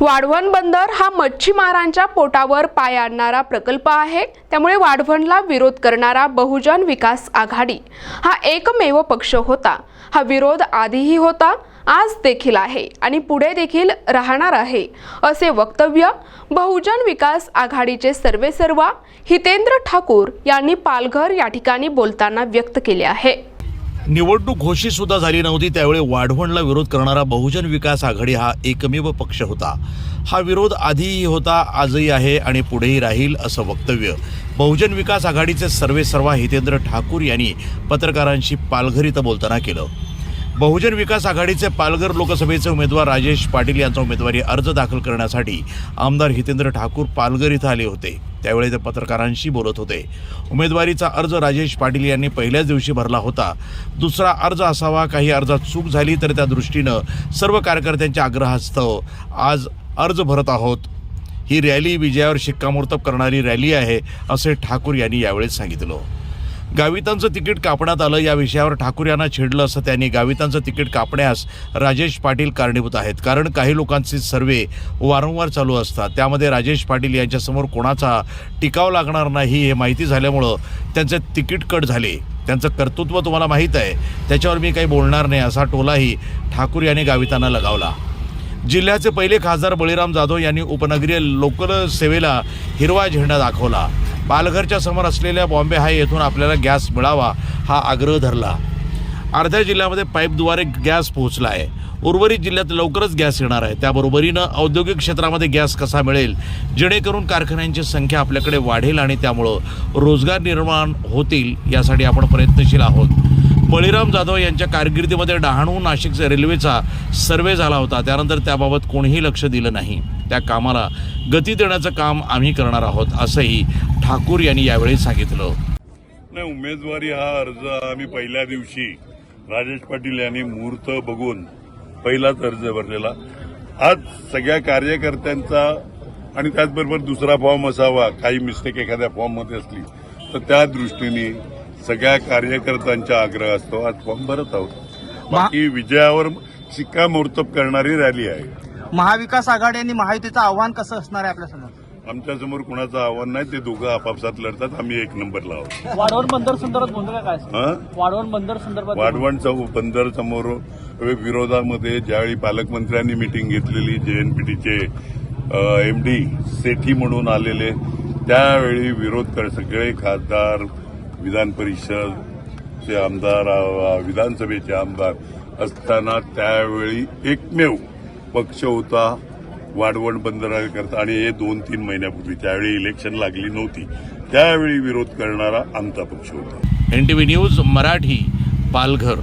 वाढवण बंदर हा मच्छीमारांच्या पोटावर पाय आणणारा प्रकल्प आहे. त्यामुळे वाढवणला विरोध करणारा बहुजन विकास आघाडी हा एकमेव पक्ष होता. हा विरोध आधीही होता आज देखील आहे आणि पुढे देखील राहणार आहे असे वक्तव्य बहुजन विकास आघाडीचे सर्वेसर्वा हितेंद्र ठाकूर यांनी पालघर या ठिकाणी बोलताना व्यक्त केले आहे. निवडणूक घोषित सुद्धा झाली नव्हती त्यावेळी वाढवणला विरोध करणारा बहुजन विकास आघाडी हा एकमेव पक्ष होता. हा विरोध आधीही होता आजही आहे आणि पुढेही राहील असं वक्तव्य. बहुजन विकास आघाडीचे सर्वेसर्वा हितेंद्र ठाकूर यांनी पत्रकारांशी पालघर इथं बोलताना केलं. बहुजन विकास आघाडीचे पालघर लोकसभेचे उमेदवार राजेश पाटील यांचा उमेदवारी अर्ज दाखल करण्यासाठी आमदार हितेंद्र ठाकूर पालघर इथं आले होते. त्यावेळी ते पत्रकारांशी बोलत होते. उमेदवारीचा अर्ज राजेश पाटील यांनी पहिल्याच दिवशी भरला होता. दुसरा अर्ज असावा काही अर्जात चूक झाली तर त्या दृष्टीनं सर्व कार्यकर्त्यांच्या आग्रहास्तव आज अर्ज भरत आहोत. ही रॅली विजयावर शिक्कामोर्तब करणारी रॅली आहे असे ठाकूर यांनी यावेळी सांगितलं. गावितांचं तिकीट कापण्यात आलं. या विषयावर ठाकूर यांना छेडलं असं त्यांनी गावितांचं तिकीट कापण्यास राजेश पाटील कारणीभूत आहेत. कारण काही लोकांचे सर्वे वारंवार चालू असतात. त्यामध्ये राजेश पाटील यांच्यासमोर कोणाचा टिकाव लागणार नाही हे माहिती झाल्यामुळं त्यांचे तिकीट कट झाले. त्यांचं कर्तृत्व तुम्हाला माहीत आहे. त्याच्यावर मी काही बोलणार नाही. असा टोलाही ठाकूर यांनी गावितांना लगावला. जिल्ह्याचे पहिले खासदार बळीराम जाधव यांनी उपनगरीय लोकल सेवेला हिरवा झेंडा दाखवला. पालघरच्या समोर असलेल्या बॉम्बे हाय येथून आपल्याला गॅस मिळावा हा आग्रह धरला. अर्ध्या जिल्ह्यामध्ये पाईपद्वारे गॅस पोहोचला आहे उर्वरित जिल्ह्यात लवकरच गॅस येणार आहे. त्याबरोबरीनं औद्योगिक क्षेत्रामध्ये गॅस कसा मिळेल? जेणेकरून कारखान्यांची संख्या आपल्याकडे वाढेल आणि त्यामुळं रोजगार निर्माण होतील यासाठी आपण प्रयत्नशील आहोत. बळीराम जाधव यांच्या कारकिर्दीमध्ये डहाणू नाशिक रेल्वेचा सर्वे झाला होता. त्यानंतर त्याबाबत कोणीही लक्ष दिलं नाही. त्या कामाला गती देण्याचं काम आम्ही करणार आहोत असंही ठाकूर यांनी यावेळी सांगितलं. नाही उमेदवारी हा अर्ज आम्ही पहिल्या दिवशी राजेश पाटील यांनी मुहूर्त बघून पहिलाच अर्ज भरलेला. आज सगळ्या कार्यकर्त्यांचा आणि त्याचबरोबर दुसरा फॉर्म असावा काही मिस्टेक एखाद्या फॉर्ममध्ये असली तर त्या दृष्टीने सगळ्या कार्यकर्त्यांचा आग्रह असतो. आज फॉर्म भरत आहोत. बाकी विजयावर शिक्कामोर्तब करणारी रॅली आहे. महाविकास आघाडी आणि महायुतीचं आव्हान कसं असणार आहे आपल्यासमोर आमच्यासमोर कुणाचं आव्हान नाही ते दोघं आपापसात लढतात आम्ही एक नंबरला आहोत वाढवण बंदर संदर्भात काय असेल? हं? वाढवण बंदर संदर्भात वाढवण बंदर समोर विरोधामध्ये ज्यावेळी पालकमंत्र्यांनी मिटिंग घेतलेली जेएनपीटीचे एम डी सेठी म्हणून आलेले त्यावेळी विरोध कर सगळे खासदार विधान परिषदचे आमदार विधानसभेचे आमदार असताना त्यावेळी एकमेव पक्ष होता वाढवण बंदराकरता आणि हे दोन तीन महिन्यापूर्वी त्यावेळी इलेक्शन लागली नव्हती. त्यावेळी विरोध करणारा आमचा पक्ष होता. N T V news Marathi Palghar.